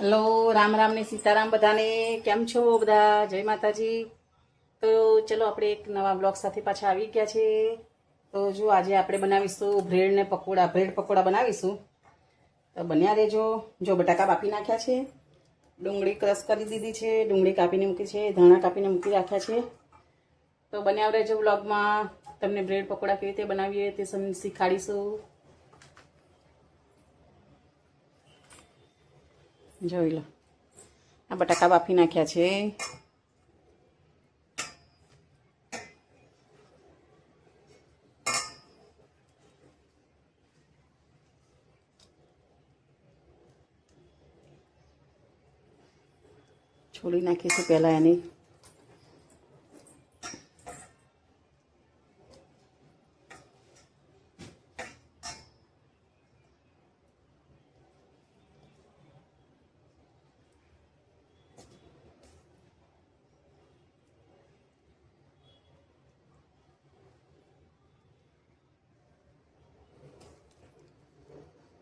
Hello, Ram Ram ને સીતારામ બધાને. કેમ છો બધા? જય માતાજી. તો ચલો, આપણે એક નવા બ્લોગ સાથે પાછા આવી ગયા છે. તો જો આજે આપણે બનાવીશું બ્રેડ ને પકોડા. બ્રેડ પકોડા બનાવીશું. તો બન્યા રહેજો. જો બટાકા બાફી નાખ્યા છે. ડુંગળી ક્રશ કરી દીધી છે. ડુંગળી કાપીને મૂકી છે. ધાણા કાપીને મૂકી રાખ્યા છે. તો બન્યા રહેજો બ્લોગમાં તમને બ્રેડ પકોડા કેવી રીતે બનાવીએ તે શીખાડીશું જોઈ લો. આ બટાકા બાફી નાખ્યા છે. છોલી નાખીશું પહેલાં એની.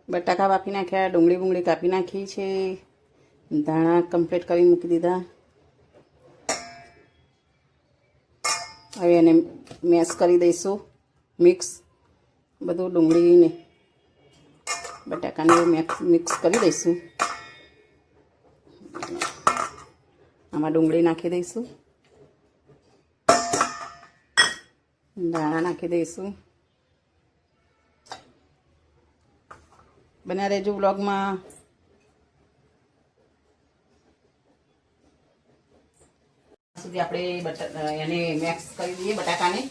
બટાકા બાફી નાખ્યા, ડુંગળી બુંગળી કાપી નાખી છે. ધાણા કમ્પ્લીટ કરી મૂકી દીધા. હવે એને મેશ કરી દઈશું મિક્સ બધું ડુંગળીને બટાકાને મિક્સ કરી દઈશું. આમાં ડુંગળી નાખી દઈશું. ધાણા નાખી દઈશું. બન્યા રહેજો બ્લોગમાં સુધી આપણે બટા એને મિક્સ કરી દઈએ બટાકાને.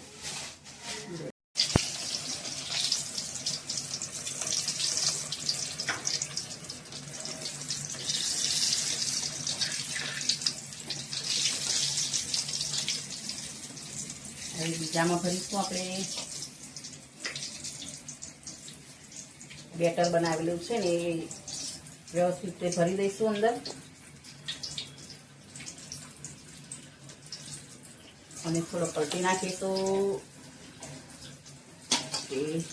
બીજામાં ભરીશું આપણે. બેટર બનાવેલું છે ને એ વ્યવસ્થિત રીતે ભરી દઈશું અંદર. અને થોડો પલટી નાખીશું. એ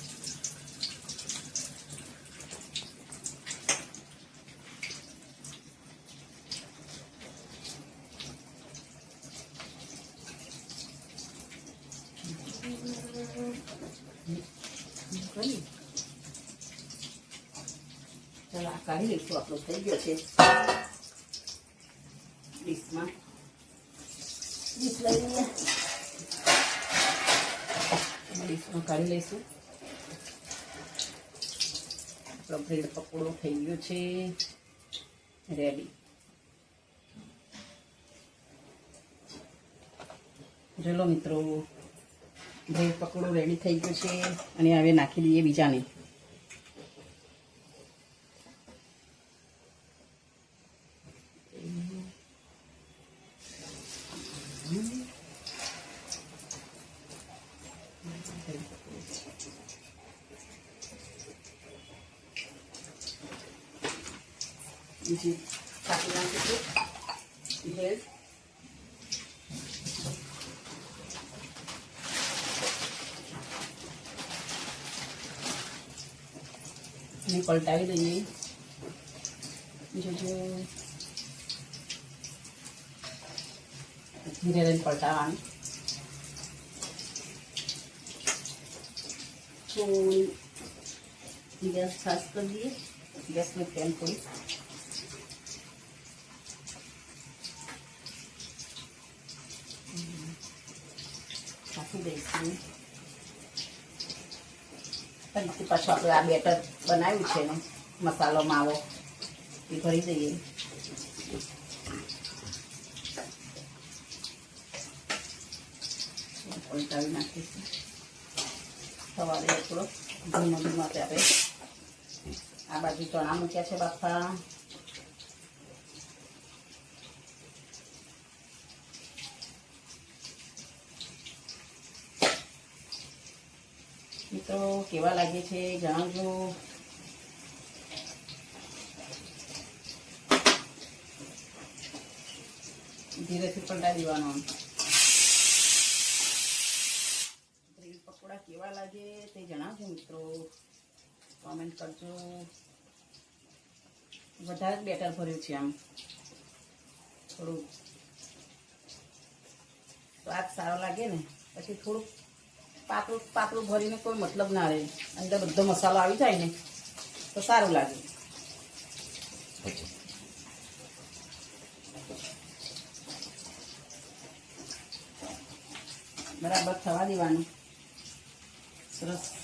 કરી ચાલો આ કાઢી લઈશું, આપણો થઈ ગયો છે. ડીશમાં. કાઢી લઈશું. આપણો બ્રેડ પકોડો થઈ ગયો છે. રેડી ચલો મિત્રો બ્રેડ પકોડો રેડી થઈ ગયો છે. અને હવે નાખી દઈએ બીજાને. બીજી કાપી નાખીશું ભેળ અને પલટાવી દઈએ. જોજો ધીરે ધીરે પલટાવવાનું થોડી ગેસ ખાસ કરી દઈએ ગેસની ફ્લેમ થોડી નાખી પાછું આપણે આ બેટર બનાવ્યું છે ને મસાલો માવો, એ ભરી દઈએ. પલટાવી નાખીશું. સવારે થોડો ધીમો ધીમો આપણે આ બાજુ ચણા મૂક્યા છે બાફા. મિત્રો, કેવા લાગે છે જણાવજો. ધીરેથી પલટા દેવાનો ગ્રીલ પકોડા કેવા લાગે તે જણાવજો મિત્રો. કોમેન્ટ કરજો. વધારે જ બેટર ભર્યું છે આમ. થોડું સ્વાદ સારો લાગે ને, પછી થોડુંક પાતળું પાતળું ભરીને કોઈ મતલબ ના રહે. અંદર બધો મસાલો આવી જાય ને તો સારું લાગે. બરાબર થવા દેવાનું. સરસ.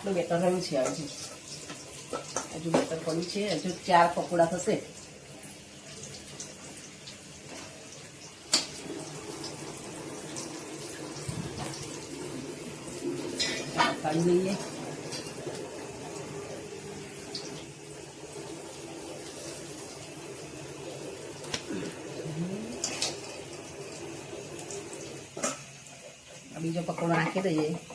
આટલું બેટર રહ્યું છે હજુ. હજુ બેટર પડ્યું છે, હજુ ચાર પકોડા થશે. કાઢી લઈએ. બીજો પકોડો નાખી દઈએ.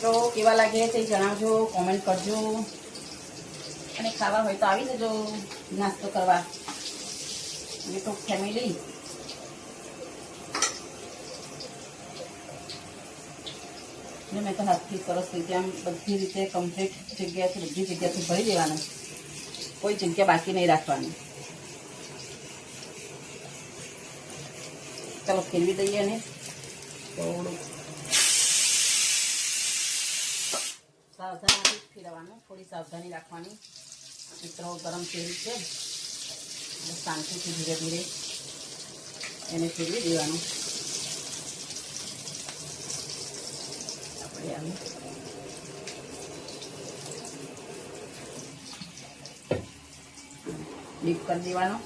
મિત્રો કેવા લાગે તે જણાવજો કોમેન્ટ કરજો. અને ખાવા હોય તો આવી જજો નાસ્તો કરવા. યુટ્યુબ ફેમિલી ને મેં તો હાથથી સરસ રીતે આમ બધી રીતે કમ્પ્લીટ જગ્યાથી, બધી જગ્યાથી ભરી દેવાનું. કોઈ જગ્યા બાકી નહીં રાખવાની. ચાલો, ફેરવી દઈએ ને. થોડું સાવધાની ફેરવવાનું, થોડી સાવધાની રાખવાની. મિત્રો, ગરમ તેલ છે શાંતિથી ધીરે ધીરે એને ફેરવી દેવાનું. આપણે આને ડીપ કરી દેવાનો.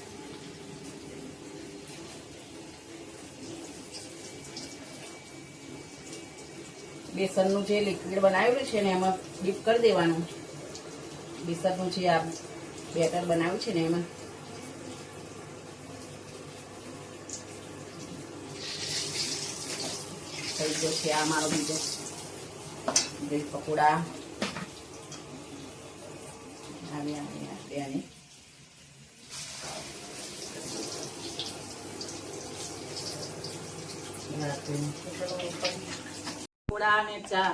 બેસનનું જે લિક્વિડ બનાવેલું છે ને એમાં ડીપ કરી દેવાનું. બેસનનું જે આ બેટર બનાવ્યું છે ને એમાં. થઈ ગયો છે આ મારો બીજો બ્રેડ પકોડા. આવી આવી પકોડા અને ચા.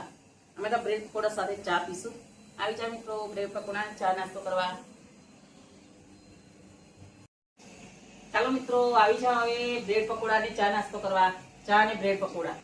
અમે તો બ્રેડ પકોડા સાથે ચા પીશું. આવી જાય મિત્રો, બ્રેડ પકોડા ચા નાસ્તો કરવા. ચાલો મિત્રો, આવી જાઓ હવે બ્રેડ પકોડા અને ચા નાસ્તો કરવા. ચા અને બ્રેડ પકોડા.